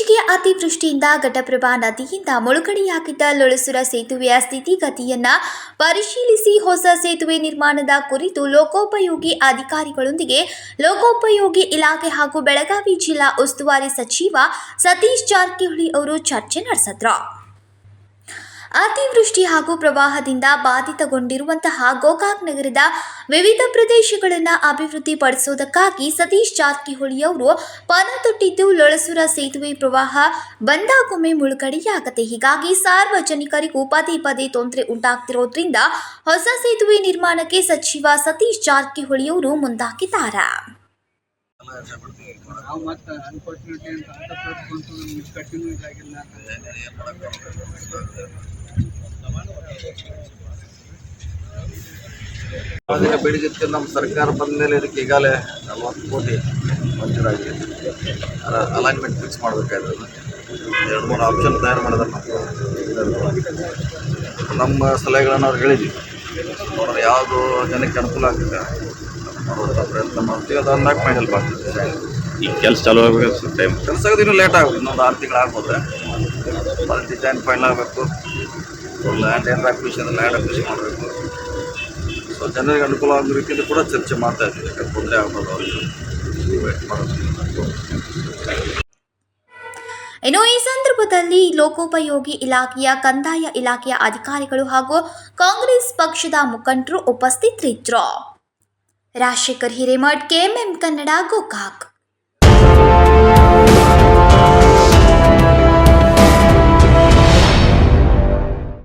ಅತಿವೃಷ್ಟಿಯಿಂದ ಘಟಪ್ರಭಾ ನದಿಯಿಂದ ಮುಳುಗಡೆಯಾಗಿದ್ದ ಲೊಳಸುರ ಸೇತುವೆಯ ಸ್ಥಿತಿಗತಿಯನ್ನ ಪರಿಶೀಲಿಸಿ ಹೊಸ ಸೇತುವೆ ನಿರ್ಮಾಣದ ಕುರಿತು ಲೋಕೋಪಯೋಗಿ ಅಧಿಕಾರಿಗಳೊಂದಿಗೆ ಲೋಕೋಪಯೋಗಿ ಇಲಾಖೆ ಹಾಗೂ ಬೆಳಗಾವಿ ಜಿಲ್ಲಾ ಉಸ್ತುವಾರಿ ಸಚಿವ ಸತೀಶ್ ಜಾರಕಿಹೊಳಿ ಅವರು ಚರ್ಚೆ ನಡೆಸಿದ್ರು. ಅತಿವೃಷ್ಟಿ ಹಾಗೂ ಪ್ರವಾಹದಿಂದ ಬಾಧಿತಗೊಂಡಿರುವಂತಹ ಗೋಕಾಕ್ ನಗರದ ವಿವಿಧ ಪ್ರದೇಶಗಳನ್ನು ಅಭಿವೃದ್ಧಿಪಡಿಸುವುದಕ್ಕಾಗಿ ಸತೀಶ್ ಜಾರಕಿಹೊಳಿ ಅವರು ಪಣ ತೊಟ್ಟಿದ್ದು ಲೊಳಸುರ ಸೇತುವೆ ಪ್ರವಾಹ ಬಂದಾಗೊಮ್ಮೆ ಮುಳುಗಡೆಯಾಗತ್ತೆ. ಹೀಗಾಗಿ ಸಾರ್ವಜನಿಕರಿಗೂ ಪದೇ ಪದೇ ತೊಂದರೆ ಉಂಟಾಗ್ತಿರೋದ್ರಿಂದ ಹೊಸ ಸೇತುವೆ ನಿರ್ಮಾಣಕ್ಕೆ ಸಚಿವ ಸತೀಶ್ ಜಾರಕಿಹೊಳಿ ಅವರು ಮುಂದಾಗಿದ್ದಾರೆ. ನಾವು ಮತ್ತೆ ಅನ್ಫಾರ್ಚುನೇಟ್ಲಿ ಅಂತ ಅಂತ ನಮ್ಗೆ ಕಂಟಿನ್ಯೂ ಇದಾಗಿಲ್ಲ. ಅದೇ ಬೆಳಿಗ್ಗೆ ನಮ್ಮ ಸರ್ಕಾರ ಬಂದ ಮೇಲೆ ಇದಕ್ಕೆ ಈಗಾಗಲೇ ನಲ್ವತ್ತು ಕೋಟಿ ಮಂಜೂರಾಗಿದೆ ಅಲೈನ್ಮೆಂಟ್ ಫಿಕ್ಸ್ ಮಾಡಬೇಕಾಯ್ತದೆ. ಎರಡು, ಮೂರು ಆಪ್ಷನ್ ತಯಾರು ಮಾಡಿದ್ರೆ ನಮ್ಮ ಸಲಹೆಗಳನ್ನು ಅವ್ರು ಹೇಳಿದ್ವಿ. ನೋಡೋಣ ಯಾವುದು ಜನಕ್ಕೆ ಅನುಕೂಲ ಆಗ್ತದೆ. ಮಾಡುವಂಥ ಪ್ರಯತ್ನ ಮಾಡ್ತೀವಿ ಅದು ಅಂದಾಗ ಹೆಲ್ಪ್ ಆಗ್ತದೆ ಈಗ ಕೆಲಸ ಚಾಲೂ ಆಗಬೇಕು ಟೈಮ್ ಕೆಲಸ ಆಗೋದು ಇನ್ನೂ ಲೇಟ್ ಆಗುತ್ತೆ. ಇನ್ನೊಂದು ಆರು ತಿಂಗಳು ಆಗ್ಬೋದು. ಅಲ್ಲಿ ಡಿಸೈನ್ ಫೈನಲ್ ಆಗಬೇಕು. ಲ್ಯಾಂಡ್ ಏನಾರ ಅಕ್ವಿಷನ್ ಲ್ಯಾಂಡ್ ಅಕ್ವಿಷನ್ ಮಾಡಬೇಕು. ಸೊ ಜನರಿಗೆ ಅನುಕೂಲ ಆಗೋ ರೀತಿಯಲ್ಲಿ ಕೂಡ ಚರ್ಚೆ ಮಾಡ್ತಾ ಇದ್ದೀವಿ. ಯಾಕಂದ್ರೆ ತೊಂದರೆ ಆಗ್ಬೋದು ಅವರಿಗೆ. ವೇಟ್ ಮಾಡೋದು ಇನ್ನು ಈ ಸಂದರ್ಭದಲ್ಲಿ ಲೋಕೋಪಯೋಗಿ ಇಲಾಖೆಯ ಕಂದಾಯ ಇಲಾಖೆಯ ಅಧಿಕಾರಿಗಳು ಹಾಗೂ ಕಾಂಗ್ರೆಸ್ ಪಕ್ಷದ ಮುಖಂಡರು ಉಪಸ್ಥಿತರಿದ್ದರು. ರಾಜಶೇಖರ್ ಹಿರೇಮಠ್ ಕೆಎಂಎಂ ಕನ್ನಡ ಗೋಕಾಕ್